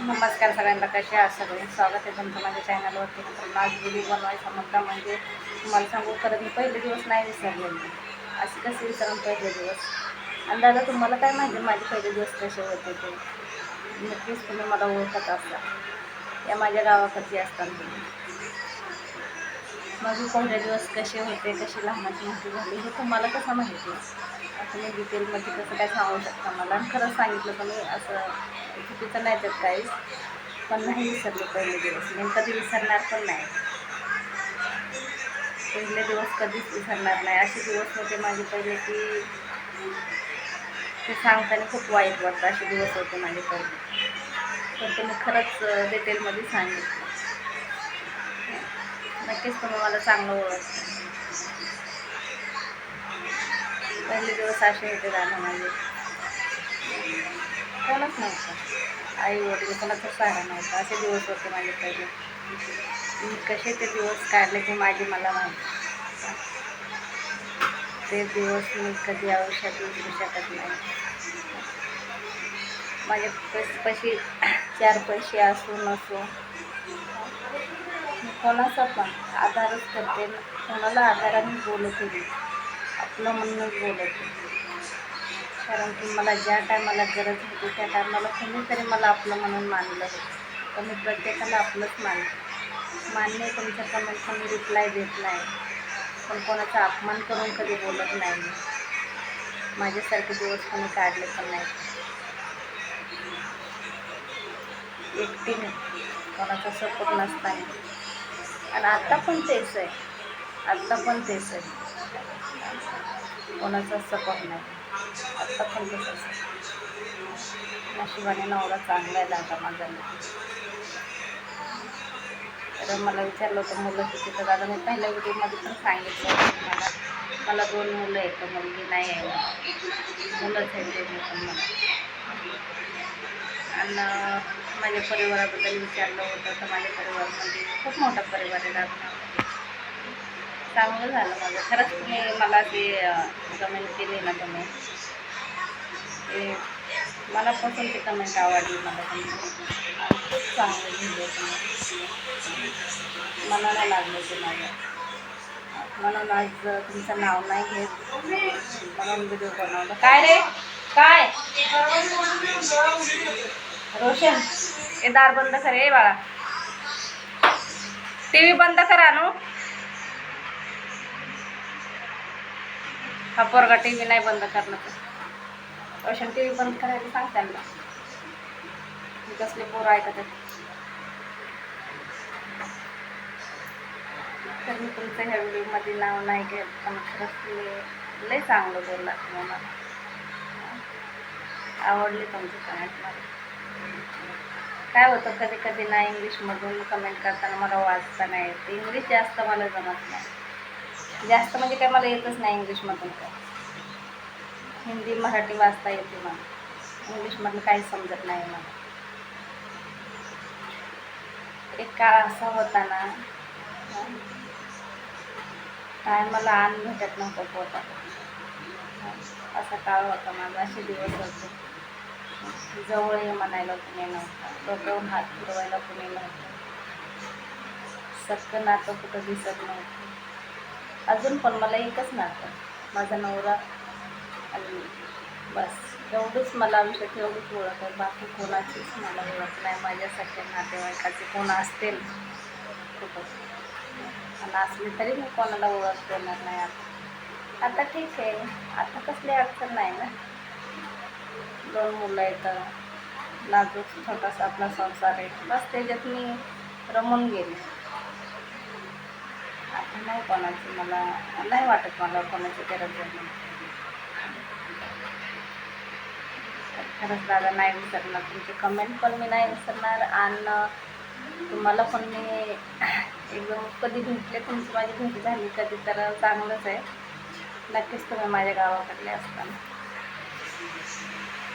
नमस्कार सगळ्यांना कसे आहात सगळे? स्वागत आहे तुमचं माझ्या चॅनलवरती. तर आज व्हिडिओ बनवायचा मुद्दा म्हणजे तुम्हाला सांगू खरं मी पहिले दिवस नाही विसरलेले. असे कसे विसरून पहिले दिवस? आणि दादा तुम्हाला काय माहिती माझे पहिले दिवस कसे होते ते? नक्कीच तुम्ही मला ओळखत असता या माझ्या गावाकडची असतात तुम्ही. माझे पहिले दिवस कसे होते कशी लहानाची मोठी झाली हे तुम्हाला कसं माहिती? तुम्ही मी डिटेलमध्ये कसं काय सांगू शकता मला? आणि खरंच सांगितलं तुम्ही मी असं चुकीचं नाही तर काहीच पण नाही विसरले पहिले दिवस. मी कधी विसरणार पण नाही. पहिले दिवस कधीच विसरणार नाही. असे दिवस होते माझे पहिले की ते सांगताना खूप वाईट वाटतं. असे दिवस होते माझे पहिले. पण ते मी खरंच डिटेलमध्ये सांगितलं. नक्कीच तुम्ही मला चांगलं ओळखता. पहिले दिवस असे होते राहणं माझे कोणच नव्हतं. आई वडील कोणाचा सहारा नव्हता. असे दिवस होते माझे पहिले. मी कसे ते दिवस काढले ते माझी मला माहिती ते दिवस मी कधी आयुष्यात विसरू शकत नाही. माझ्या पैसे पशी चार पैसे असो. नसो कोणाचा पण आधारच करते. कोणाला आधाराने बोलत होती आपलं म्हणूनच बोलत होती कारण की मला ज्या टायमाला गरज होती त्या टायमाला कोणीतरी मला आपलं म्हणून मानलं होतं. पण मी प्रत्येकाला आपलंच मानलं. मान्य तुमच्या कमेंटचा पण मी रिप्लाय देत नाही. पण कोणाचा अपमान करून कधी बोलत नाही मी. माझ्यासारखे दिवस कोणी काढले पण नाही. एकटीने कोणाचा सपोर्ट नसताना आणि आत्ता पण तेच आहे. आत्ता पण तेच आहे. कोणाचा सपोर्ट नाही. आत्ता नशिबाने नवरा चांगला आहे दादा माझा. तर मला विचारलं होतं मुलं किती तर दादा मी पहिल्या व्हिडिओमध्ये पण सांगितलं मला मला दोन मुलं आहेत तर मुलगी नाही आहे. मुलंच आहेत दोन्ही पण मला. आणि माझ्या परिवाराबद्दल विचारलं होतं तर माझ्या परिवारामध्ये खूप मोठा परिवार आहे दादा. चांगलं झालं माझं. खरंच तुम्ही मला ते कमेंट केली ना तुम्ही. ते मनापासून ते कमेंट आवडली मला खूप चांगलं लिहिलं मला नाही लागलं ते माझ्या म्हणून आज तुमचं नाव नाही घेत. म्हणून व्हिडिओ बनवलं. काय रे? काय? रोशन हे दार बंद कर रे बाळा. टी व्ही बंद करा नो हा पोरगा टी व्ही नाही बंद करणार. रोशन टी व्ही बंद करायला सांग त्यांना. कसले पोरं ऐकत आहेत तर मी तुमचं ह्या व्हिडिओमध्ये नाव नाही घेत पण खरंच तुम्ही लय चांगलं बोलला मला. आवडली तुमची कमेंट मला. काय होतं कधी कधी ना इंग्लिशमधून कमेंट करताना मला वाचता नाही येत. इंग्लिश जास्त मला जमत नाही. जास्त म्हणजे काय मला येतच नाही इंग्लिशमधून. काय हिंदी मराठी वाचता येते मला इंग्लिशमधलं काही समजत नाही मला एक काळ असा होता ना काय मला आण भेटत नव्हतं पोटात. असा काळ होता माझा असे दिवस होते. जवळ म्हणायला कुणी नव्हतं. डोक्यावर हात फिरवायला कुणी नव्हतं. सख्खं नातं कुठं दिसत नव्हतं. अजून पण मला एकच नातं. माझा नवरा आणि बस एवढंच मला आयुष्यात एवढंच ओळख आहे बाकी कोणाचीच मला ओळख नाही. माझ्यासाठी नातेवाईकाचे कोण असतील? खूपच. आणि असले तरी मी कोणाला ओळख देणार नाही आता. आता ठीक आहे. आता कसली अडचण नाही ना. दोन मुलं आहेत नाजूक छोटासा आपला संसार आहे. बस त्याच्यात मी रमून गेले. आता नाही कोणाची मला नाही वाटत मला कोणाची गरज आहे म्हणून. तर खरंच दादा नाही विसरणार. तुमचे कमेंट पण मी नाही विसरणार. आणि तुम्हाला पण मी एकदम कधी भेटले तुमची माझी भेट झाली कधी तर चांगलंच आहे. नक्कीच तुम्ही माझ्या गावाकडले असताना.